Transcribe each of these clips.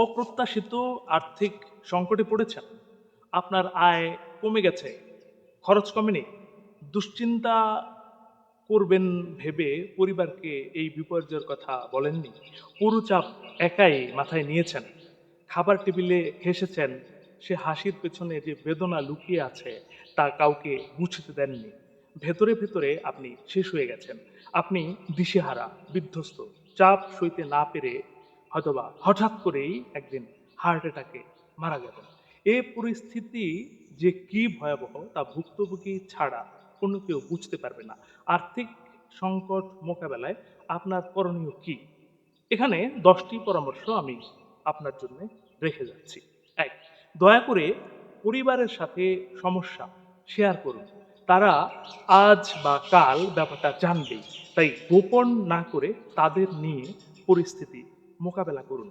অপ্রত্যাশিত আর্থিক সংকটে পড়েছেন। আপনার আয় কমে গেছে, খরচ কমেনি। দুশ্চিন্তা করবেন ভেবে পরিবারকে এই বিপর্যয়ের কথা বলেননি। পুরো চাপ একাই মাথায় নিয়েছেন। খাবার টেবিলে হেসেছেন সে হাসির পেছনে যে বেদনা লুকিয়ে আছে তা কাউকে বুঝতে দেননি। ভেতরে ভেতরে আপনি শেষ হয়ে গেছেন। আপনি দিশেহারা, বিধ্বস্ত, চাপ সইতে না পেরে হয়তোবা হঠাৎ করেই একদিন হার্ট অ্যাটাকে মারা গেলেন। এ পরিস্থিতি যে কি ভয়াবহ তা ভুক্তভোগী ছাড়া অন্য কেউ বুঝতে পারবে না। আর্থিক সংকট মোকাবেলায় আপনার করণীয় কি? এখানে দশটি পরামর্শ আমি আপনার জন্য রেখে যাচ্ছি। এক, দয়া করে পরিবারের সাথে সমস্যা শেয়ার করুন। তারা আজ বা কাল ব্যাপারটা জানবেই। তাই গোপন না করে তাদের নিয়ে পরিস্থিতি মোকাবেলা করুন।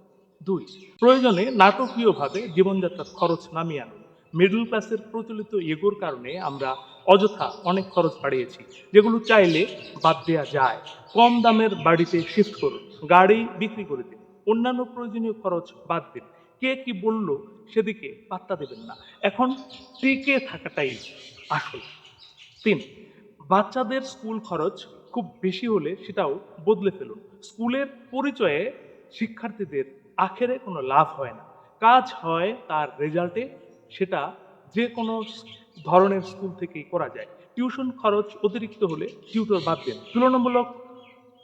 দুই, প্রয়োজনে নাটকীয়ভাবে জীবনযাত্রার খরচ নামিয়ে আনুন। মিডল ক্লাসের প্রচলিত এগোর কারণে আমরা অযথা অনেক খরচ বাড়িয়েছি, যেগুলো চাইলে বাদ দেওয়া যায়। কম দামের বাড়িতে শিফট করুন, গাড়ি বিক্রি করে দিন, অন্যান্য প্রয়োজনীয় খরচ বাদ দিন। কে কি বলল সেদিকে পাত্তা দেবেন না। এখন টিকে থাকাটাই আসল। তিন, বাচ্চাদের স্কুল খরচ খুব বেশি হলে সেটাও বদলে ফেলুন। স্কুলের পরিচয়ে শিক্ষার্থীদের আখেরে কোনো লাভ হয় না। কাজ হয় তার রেজাল্টে সেটা যে কোনো ধরনের স্কুল থেকেই করা যায়। টিউশন খরচ অতিরিক্ত হলে টিউটর বাদ দেন। তুলনামূলক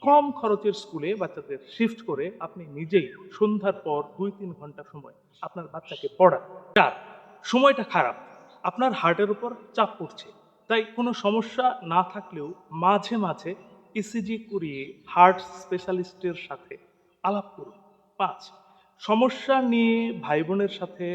কম খরচের স্কুলে বাচ্চাদের শিফট করে আপনি নিজেই সন্ধ্যার পর দুই তিন ঘণ্টা সময় আপনার বাচ্চাকে পড়ান। চার, সময়টা খারাপ। আপনার হার্টের উপর চাপ পড়ছে। তাই কোনো সমস্যা না থাকলেও মাঝে মাঝে ইসিজি করিয়ে হার্ট স্পেশালিস্টের সাথে আলাপ করুন। পাঁচ, সমস্যা নিয়ে ভাই বোনের সাথে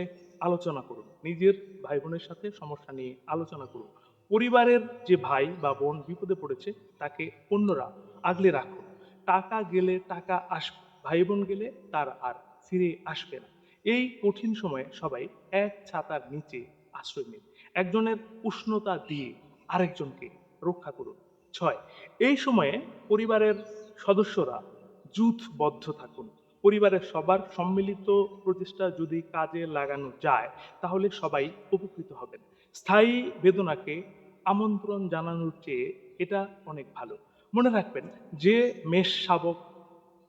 আলোচনা করুন। নিজের ভাই বোনের সাথে সমস্যা নিয়ে আলোচনা করুন। পরিবারের যে ভাই বা বোন বিপদে পড়েছে, তাকে অন্যরা আগলে রাখুন। টাকা গেলে টাকা আসবে ভাই বোন গেলে তার আর ফিরে আসবে না। এই কঠিন সময়ে সবাই এক ছাতার নিচে আশ্রয় নিন। একজনের উষ্ণতা দিয়ে আরেকজনকে রক্ষা করুন। ছয়, এই সময়ে পরিবারের সদস্যরা জুথবদ্ধ থাকুন। পরিবারের সবার সম্মিলিত প্রচেষ্টা যদি কাজে লাগানো যায়, তাহলে সবাই উপকৃত হবেন। স্থায়ী বেদনাকে আমন্ত্রণ জানানোর চেয়ে এটা অনেক ভালো। মনে রাখবেন, যে মেষ শাবক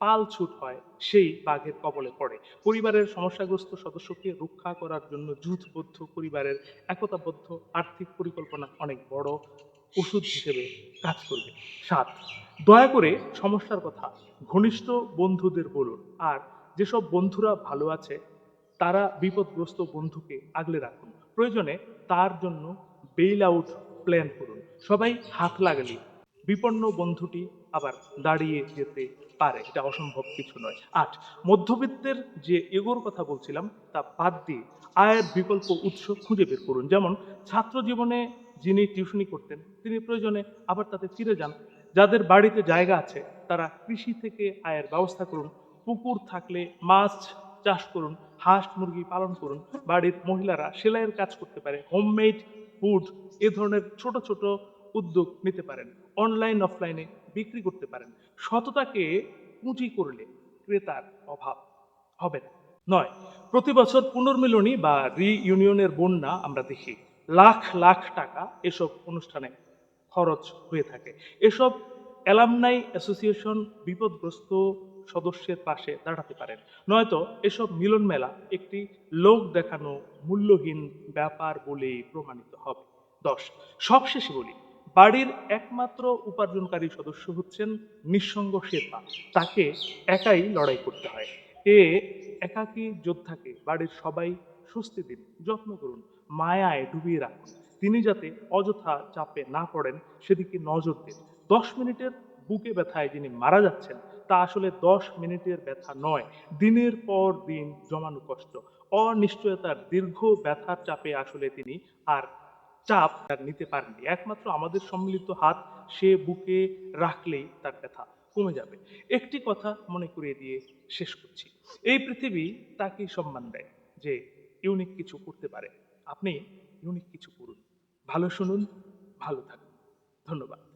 পাল ছুট হয়, সেই বাঘের কবলে পড়ে। পরিবারের সমস্যাগ্রস্ত সদস্যকে রক্ষা করার জন্য যুথবদ্ধ পরিবারের একতাবদ্ধ আর্থিক পরিকল্পনা অনেক বড় ওষুধ হিসেবে কাজ করবে। সাত, দয়া করে সমস্যার কথা ঘনিষ্ঠ বন্ধুদের বলুন। আর যেসব বন্ধুরা ভালো আছে, তারা বিপদগ্রস্ত বন্ধুকে আগলে রাখুন। প্রয়োজনে তার জন্য বেইল আউট প্ল্যান করুন। সবাই হাত লাগালি বিপন্ন বন্ধুটি আবার দাঁড়িয়ে যেতে পারে। এটা অসম্ভব কিছু নয়। আট, মধ্যবিত্তের যে এগোর কথা বলছিলাম, তা বাদ দিয়ে আয়ের বিকল্প উৎস খুঁজে বের করুন। যেমন ছাত্র জীবনে যিনি টিউশনি করতেন, তিনি প্রয়োজনে আবার তাতে ফিরে যান। যাদের বাড়িতে জায়গা আছে, তারা কৃষি থেকে আয়ের ব্যবস্থা করুন, পুকুর থাকলে মাছ চাষ করুন, হাঁস মুরগি পালন করুন, বাড়ির মহিলারা সেলাইয়ের কাজ করতে পারে, হোমমেড ফুড, এ ধরনের ছোট ছোট উদ্যোগ নিতে পারেন, অনলাইন, অফলাইনে বিক্রি করতে পারেন। সততাকে পুঁজি করলে ক্রেতার অভাব হবে না। নয়, প্রতি বছর পুনর্মিলনী বা রিইউনিয়নের বন্যা আমরা দেখি। লাখ লাখ টাকা এসব অনুষ্ঠানে খরচ হয়ে থাকে। এসব অ্যালামনাই অ্যাসোসিয়েশন বিপদগ্রস্ত সদস্যের পাশে দাঁড়াতে পারেন। নয়তো এসব মিলন মেলা একটি লোক দেখানো মূল্যহীন ব্যাপার বলেই প্রমাণিত হবে। দশ, সবশেষে বলি, বাড়ির একমাত্র উপার্জনকারী সদস্য হচ্ছেন নিঃসঙ্গ শেরপা তাকে একাই লড়াই করতে হয়। এ একাকী যোদ্ধাকে বাড়ির সবাই স্বস্তি দিন, যত্ন করুন। মায়ায় ডুবিয়ে রাখুন। তিনি যাতে অযথা চাপে না পড়েন, সেদিকে নজর দিন। দশ মিনিটের বুকে ব্যথায় যিনি মারা যাচ্ছেন, তা আসলে দশ মিনিটের ব্যথা নয়, দিনের পর দিন জমানো কষ্ট। অনিশ্চয়তার দীর্ঘ ব্যথার চাপে আসলে তিনি আর চাপ তার নিতে পারেননি। একমাত্র আমাদের সম্মিলিত হাত, সে বুকে রাখলেই তার ব্যথা কমে যাবে। একটি কথা মনে করিয়ে দিয়ে শেষ করছি। এই পৃথিবী তাকেই সম্মান দেয় যে ইউনিক কিছু করতে পারে। আপনি ইউনিক কিছু করুন। ভালো শুনুন ভালো থাকুন। ধন্যবাদ।